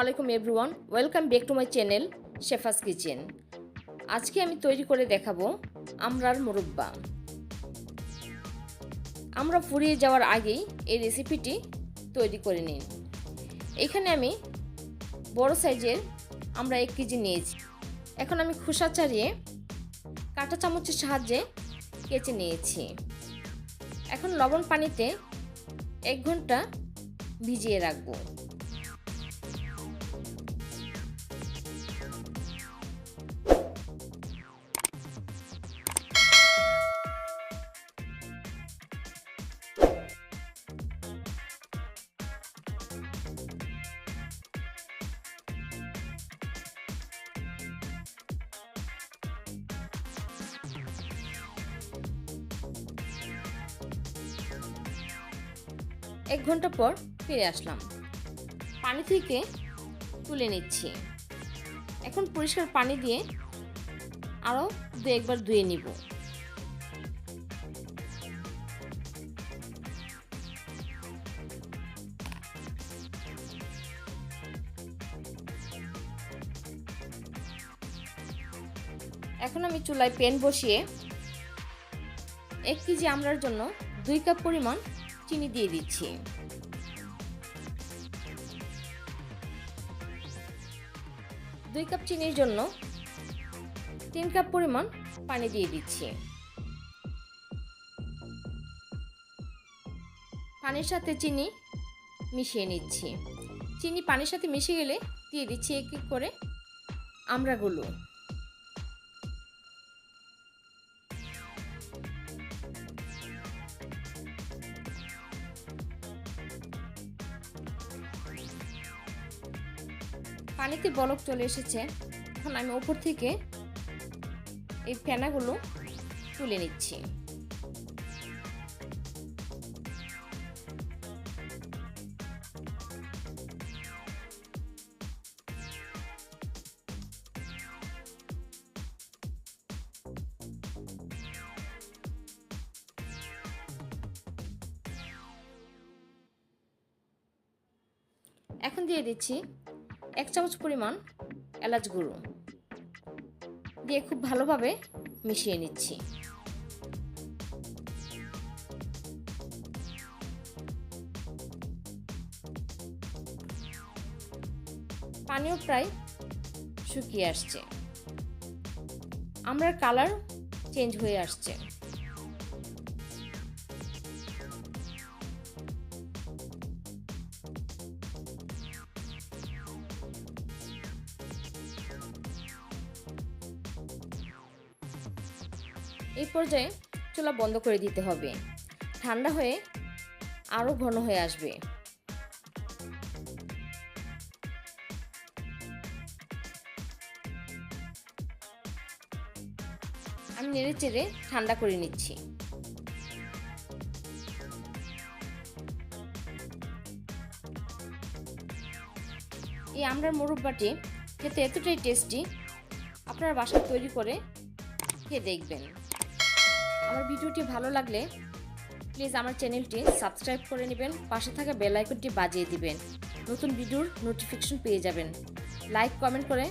আলাইকুম everyone, welcome back to my channel Shefa's kitchen. আজকে আমি তৈরি করে দেখাবো আমরার মুরব্বা। আমরা ফুরিয়ে যাওয়ার আগেই এই রেসিপিটি তৈরি করে নিন। এখানে আমি বড় সাইজের আমরা এক কেজি নিয়েছি। এখন আমি খোসা ছাড়িয়ে কাঁটা চামচের সাহায্যে কেচে নিয়েছি। এখন লবণ পানিতে এক ঘণ্টা ভিজিয়ে রাখব। এক ঘণ্টা পর ফিরে আসলাম। পানি থেকে তুলে নিচ্ছি। এখন পরিষ্কার পানি দিয়ে আরও দু একবার ধুয়ে নিব। এখন আমি চুলায় প্যান বসিয়ে এক কেজি আমড়ার জন্য দুই কাপ পরিমাণ চিনি দিয়ে দিচ্ছি। দুই কাপ চিনির জন্য তিন কাপ পরিমাণ পানি দিয়ে দিচ্ছি। পানির সাথে চিনি মিশিয়ে নিচ্ছি। চিনি পানির সাথে মিশে গেলে দিয়ে দিচ্ছি এক এক করে আমড়াগুলো। পানিতে বলক চলে এসেছে। এখন আমি ওপর থেকে এই ফেনাগুলো তুলে নিচ্ছি। এখন দিয়ে দিচ্ছি এক চামচ পরিমাণ এলাচ গুঁড়ো দিয়ে খুব ভালোভাবে মিশিয়ে নিচ্ছি। পানিও প্রায় শুকিয়ে আসছে। আমরা কালার চেঞ্জ হয়ে আসছে। এই পর্যায়ে চুলা বন্ধ করে দিতে হবে। ঠান্ডা হয়ে আরও ঘন হয়ে আসবে। আমি নেড়ে চেড়ে ঠান্ডা করে নিচ্ছি। এই আমরার মুরব্বাটি খেতে এতটাই টেস্টি, আপনার বাসায় তৈরি করে খেয়ে দেখবেন। আমার ভিডিওটি ভালো লাগলে প্লিজ আমার চ্যানেলটি সাবস্ক্রাইব করে নেবেন, পাশে থাকা বেল আইকনটি বাজিয়ে দিবেন। নতুন ভিডিওর নোটিফিকেশন পেয়ে যাবেন। লাইক, কমেন্ট করে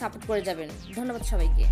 সাপোর্ট করে যাবেন। ধন্যবাদ সবাইকে।